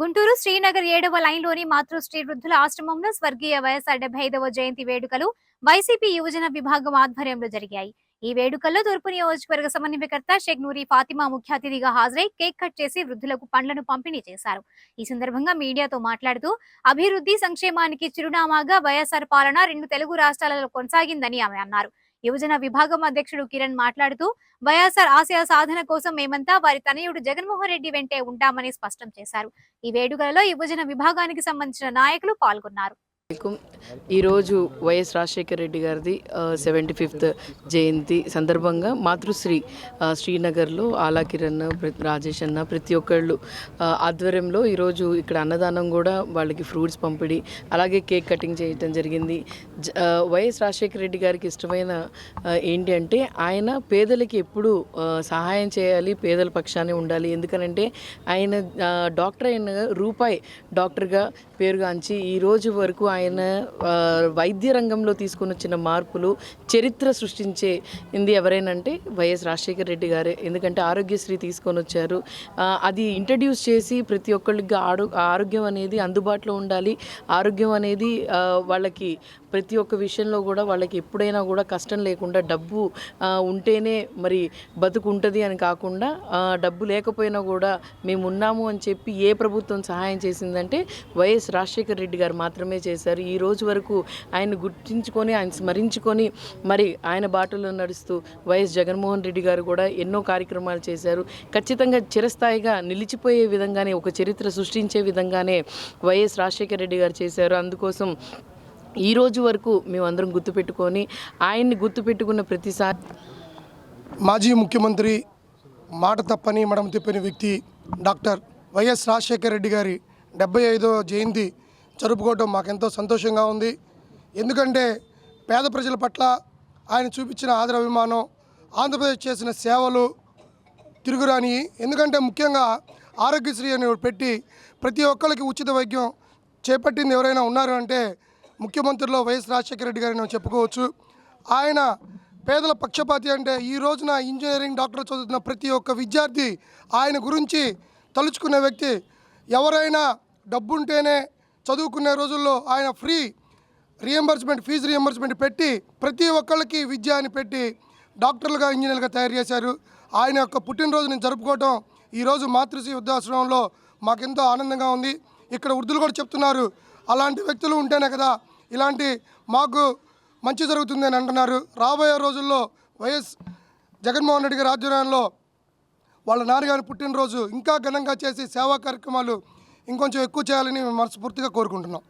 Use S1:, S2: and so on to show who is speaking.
S1: గుంటూరు శ్రీనగర్ ఏడవ లైన్లోని మాతృశ్రీ వృద్ధుల ఆశ్రమంలో స్వర్గీయ వైఎస్ఆర్ డెబ్బై ఐదవ జయంతి వేడుకలు వైసీపీ యువజన విభాగం ఆధ్వర్యంలో జరిగాయి. ఈ వేడుకల్లో తూర్పు నియోజకవర్గ సమన్వయకర్త షేక్ నూరి ఫాతిమా ముఖ్య అతిథిగా హాజరై కేక్ కట్ చేసి వృద్ధులకు పండ్లను పంపిణీ చేశారు. ఈ సందర్భంగా మీడియాతో మాట్లాడుతూ అభివృద్ధి సంక్షేమానికి చిరునామాగా వైఎస్ఆర్ పాలన రెండు తెలుగు రాష్ట్రాలలో కొనసాగిందని ఆమె అన్నారు. యువజన విభాగం అధ్యక్షుడు కిరణ్ మాట్లాడుతూ వైఎస్ఆర్ ఆశయ సాధన కోసం మేమంతా వారి తనయుడు జగన్మోహన్ రెడ్డి వెంటే ఉంటామని స్పష్టం చేశారు. ఈ వేడుకలలో యువజన విభాగానికి సంబంధించిన నాయకులు పాల్గొన్నారు.
S2: వెల్కమ్ ఈరోజు వైఎస్ రాజశేఖర రెడ్డి గారిది సెవెంటీ ఫిఫ్త్ జయంతి సందర్భంగా మాతృశ్రీ శ్రీనగర్లో ఆలా కిరణ్ ప్ర- రాజేష్ అన్న ప్రతి ఒక్కళ్ళు ఆధ్వర్యంలో ఈరోజు ఇక్కడ అన్నదానం కూడా వాళ్ళకి ఫ్రూట్స్ పంపిణీ అలాగే కేక్ కటింగ్ చేయటం జరిగింది. జ- వైఎస్ రాజశేఖర రెడ్డి గారికి ఇష్టమైన ఏంటి అంటే ఆయన పేదలకి ఎప్పుడు సహాయం చేయాలి పేదల పక్షానే ఉండాలి. ఎందుకనంటే ఆయన డాక్టర్ అయిన రూపాయి డాక్టర్గా పేరుగాంచి ఈ రోజు వరకు ఆయన ఆయన వైద్య రంగంలో తీసుకొని వచ్చిన మార్పులు చరిత్ర సృష్టించే ఇంది ఎవరైనంటే వైఎస్ రాజశేఖర రెడ్డి గారే. ఎందుకంటే ఆరోగ్యశ్రీ తీసుకొని వచ్చారు. అది ఇంట్రడ్యూస్ చేసి ప్రతి ఒక్కళ్ళకి ఆరో ఆరోగ్యం అనేది అందుబాటులో ఉండాలి. ఆరోగ్యం అనేది వాళ్ళకి ప్రతి ఒక్క విషయంలో కూడా వాళ్ళకి ఎప్పుడైనా కూడా కష్టం లేకుండా డబ్బు ఉంటేనే మరి బతుకు ఉంటుంది అని కాకుండా డబ్బు లేకపోయినా కూడా మేము ఉన్నాము అని చెప్పి ఏ ప్రభుత్వం సహాయం చేసిందంటే వైఎస్ రాజశేఖర రెడ్డి గారు మాత్రమే చేశారు. ఈ రోజు వరకు ఆయన గుర్తించుకొని ఆయన స్మరించుకొని మరి ఆయన బాటలో నడుస్తూ వైఎస్ జగన్మోహన్ రెడ్డి గారు కూడా ఎన్నో కార్యక్రమాలు చేశారు. ఖచ్చితంగా చిరస్థాయిగా నిలిచిపోయే విధంగానే ఒక చరిత్ర సృష్టించే విధంగానే వైఎస్ రాజశేఖర రెడ్డి గారు చేశారు. అందుకోసం ఈ రోజు వరకు మేమందరం గుర్తుపెట్టుకొని ఆయన్ని గుర్తుపెట్టుకున్న ప్రతిసారి
S3: మాజీ ముఖ్యమంత్రి మాట తప్పని మడమ తిప్పని వ్యక్తి డాక్టర్ వైఎస్ రాజశేఖర రెడ్డి గారి డెబ్బై ఐదో జయంతి జరుపుకోవడం మాకెంతో సంతోషంగా ఉంది. ఎందుకంటే పేద ప్రజల పట్ల ఆయన చూపించిన ఆదరాభిమానం ఆంధ్రప్రదేశ్ చేసిన సేవలు తిరుగురాని ఎందుకంటే ముఖ్యంగా ఆరోగ్యశ్రీ అని పెట్టి ప్రతి ఒక్కరికి ఉచిత వైద్యం చేపట్టింది ఎవరైనా ఉన్నారు అంటే ముఖ్యమంత్రిలో వైఎస్ రాజశేఖర రెడ్డి గారిని చెప్పుకోవచ్చు. ఆయన పేదల పక్షపాతి అంటే ఈ రోజున ఇంజనీరింగ్ డాక్టర్ చదువుతున్న ప్రతి ఒక్క విద్యార్థి ఆయన గురించి తలుచుకునే వ్యక్తి ఎవరైనా డబ్బుంటేనే చదువుకునే రోజుల్లో ఆయన ఫ్రీ రియంబర్స్మెంట్ ఫీజు రియంబర్స్మెంట్ పెట్టి ప్రతి ఒక్కళ్ళకి విద్య అని పెట్టి డాక్టర్లుగా ఇంజనీర్లుగా తయారు చేశారు. ఆయన యొక్క పుట్టినరోజుని జరుపుకోవటం ఈరోజు మాతృశ్రీ వృద్ధాశ్రమంలో మాకెంతో ఆనందంగా ఉంది. ఇక్కడ వృద్ధులు కూడా చెప్తున్నారు అలాంటి వ్యక్తులు ఉంటేనే కదా ఇలాంటి మాకు మంచి జరుగుతుంది అని అంటున్నారు. రాబోయే రోజుల్లో వైఎస్ జగన్మోహన్ రెడ్డి గారి ఆధ్వర్యంలో వాళ్ళ నాన్నగారి పుట్టినరోజు ఇంకా ఘనంగా చేసి సేవా కార్యక్రమాలు ఇంకొంచెం ఎక్కువ చేయాలని మనస్ఫూర్తిగా కోరుకుంటున్నాం.